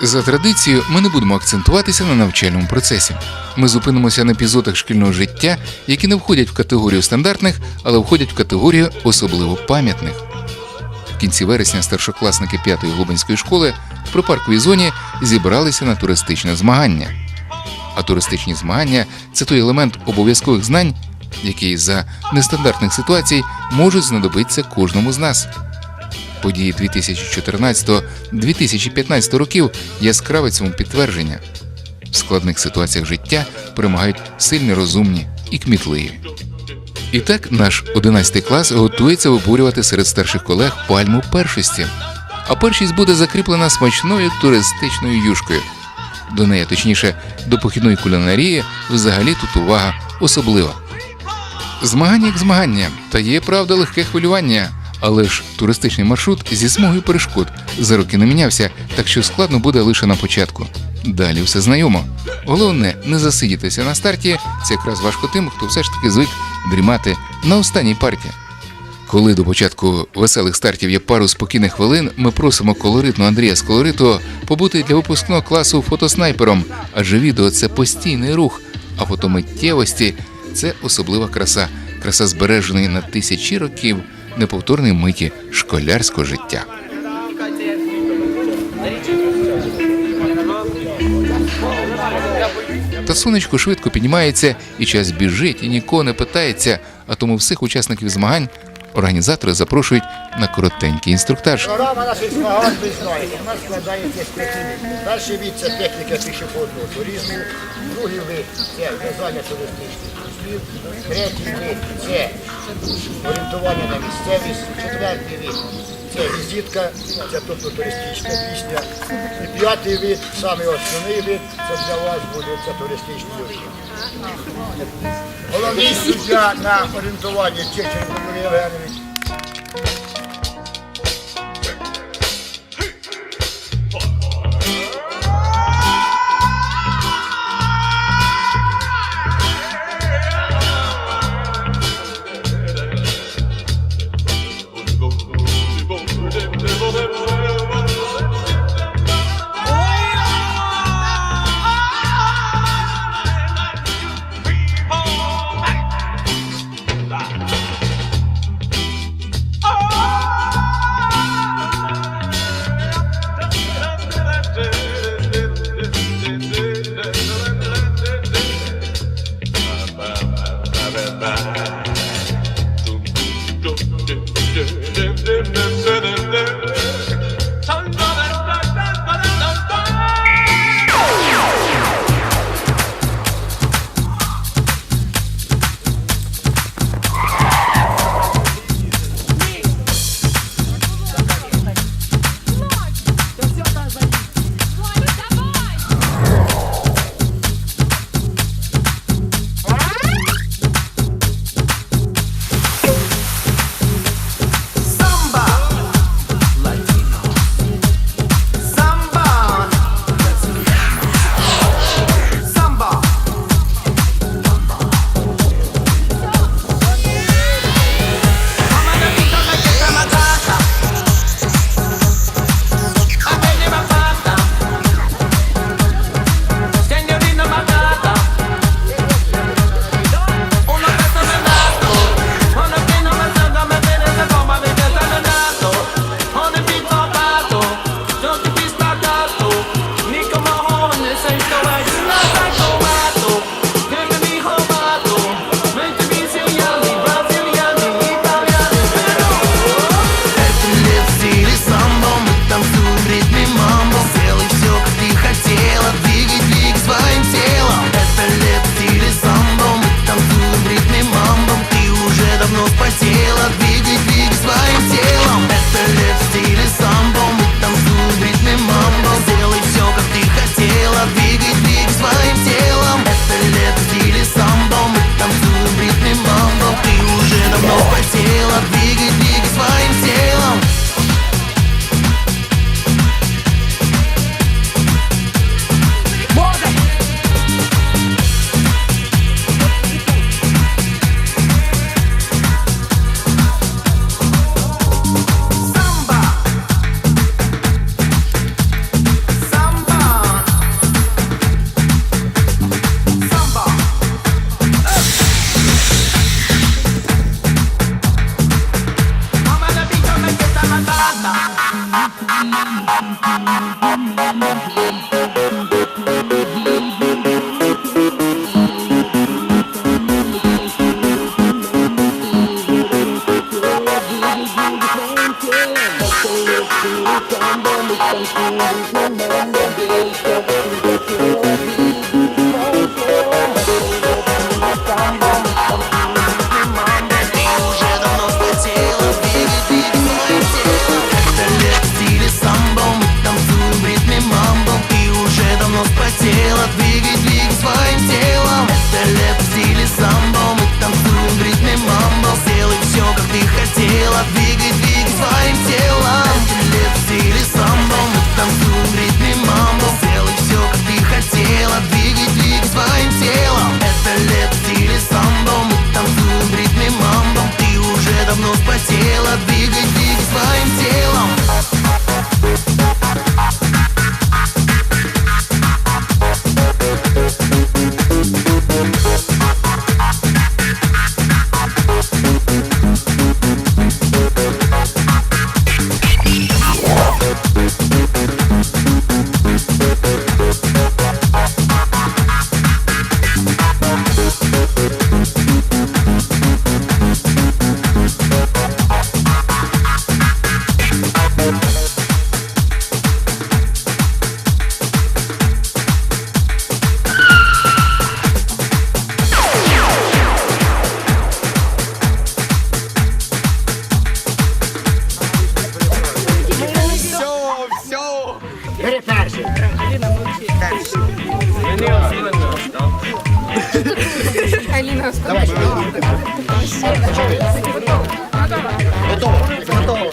За традицією, ми не будемо акцентуватися на навчальному процесі. Ми зупинимося на епізодах шкільного життя, які не входять в категорію стандартних, але входять в категорію особливо пам'ятних. В кінці вересня старшокласники 5-ї Глубинської школи в припарковій зоні зібралися на туристичне змагання. А туристичні змагання це той елемент обов'язкових знань, які за нестандартних ситуацій можуть знадобитися кожному з нас. Події 2014-2015 років яскраве цьому підтвердження. В складних ситуаціях життя перемагають сильні, розумні і кмітливі. І так наш 11 клас готується виборювати серед старших колег пальму першості. А першість буде закріплена смачною туристичною юшкою. До неї, точніше, до похідної кулінарії, взагалі тут увага особлива. Змагання як змагання, та є правда легке хвилювання. Але ж туристичний маршрут зі смугою перешкод за роки не мінявся, так що складно буде лише на початку. Далі все знайомо. Головне, не засидітися на старті, це якраз важко тим, хто все ж таки звик дрімати на останній парті. Коли до початку веселих стартів є пару спокійних хвилин, ми просимо колоритну Андрія з колориту побути для випускного класу фотоснайпером, адже відео це постійний рух, а фотомиттєвості це особлива краса, краса збереженої на тисячі років неповторної миті школярського життя. Та сонечко швидко піднімається, і час біжить, і нікого не питається. А тому всіх учасників змагань організатори запрошують на коротенький інструктаж. Програма наших змагань ви знаєте. Вона складається з. Перший від це техніка пішохідного туризму, другий вид це в'язання туристичних слів, третій рік це орієнтування на місцевість, четвертий рік це візитка, це тобто туристична пісня. І п'ятий вид, саме основний вид, це для вас буде це туристичний юрій. Головний суддя на орієнтуванні Чечен Алина, молчи. Дальше. Я не Алина, Давай. Готово. Готово. Готово.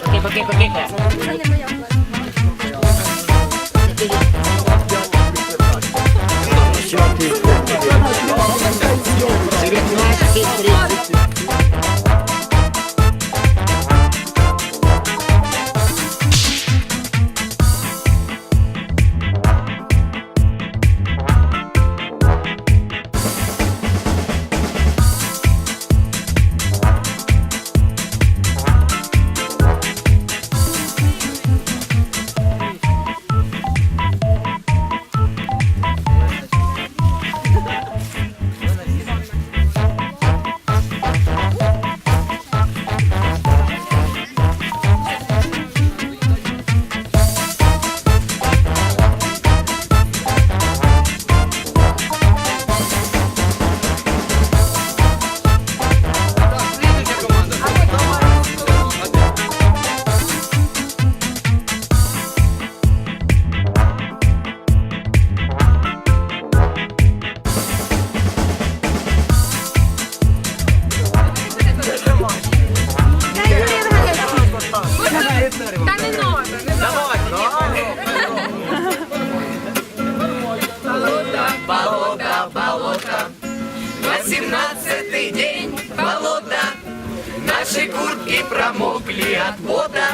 Промокли от пота.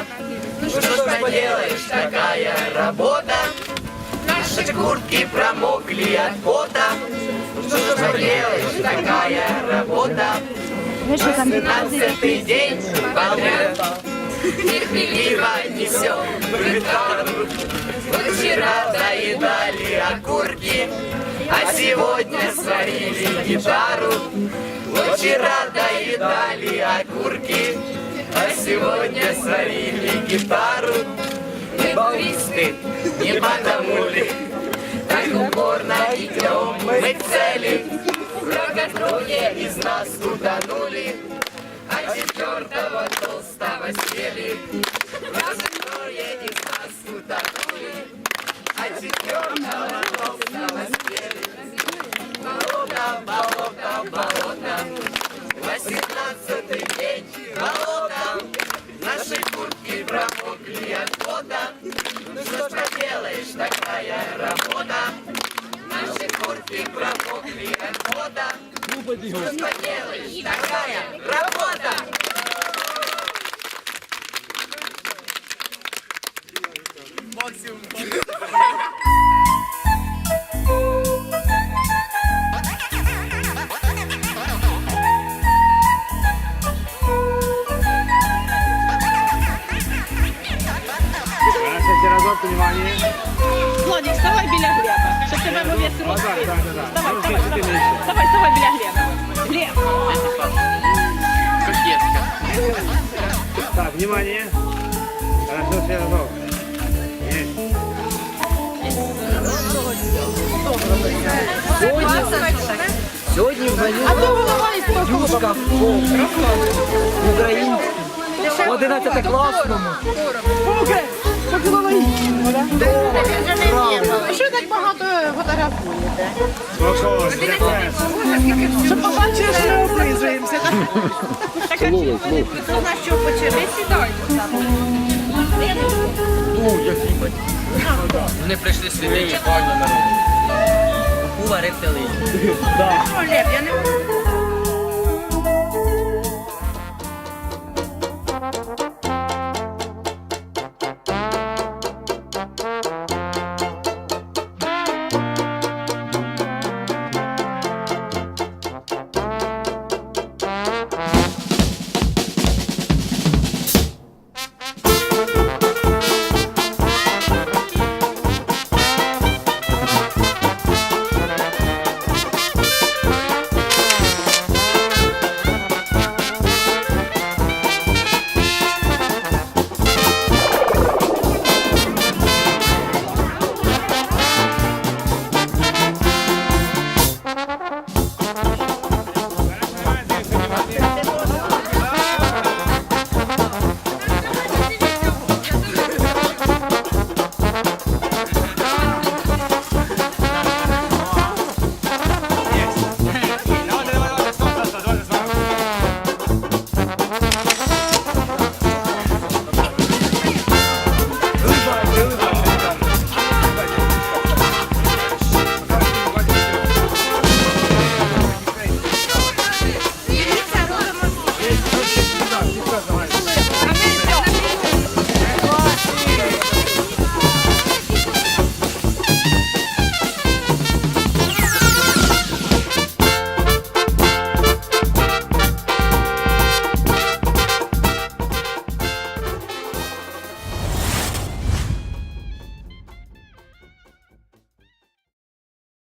Ну что ж поделаешь, такая работа. Наши куртки промокли от пота. Ну что ж поделаешь, такая работа. Восемнадцатый день болота Терпеливо несем британу вчера доедали окурки а сегодня сварили гитару. Вот вчера доедали окурки, а сегодня сварили гитару. Мы туристы, не потому так упорно идем мы цели. Врага трое из нас утонули, а четвертого толстого съели. Врага трое из нас утонули, максимум. Разок, внимание. Владик, вставай біля Глеба, щоб тебе весь руки. Вставай, ну, вставай, вставай. Вставай, вставай біля Глеба. Глеб. Кокетка. Так, внимание. Сьогодні в меню юшка. В 11 класному. Що так багато фотографуєте? Щоб побачили, що ми облизуємося. Так, а чому вони на що почали? Сідайте там. Вони прийшли святині, пані народ. Кува рептилині. Глеб, я не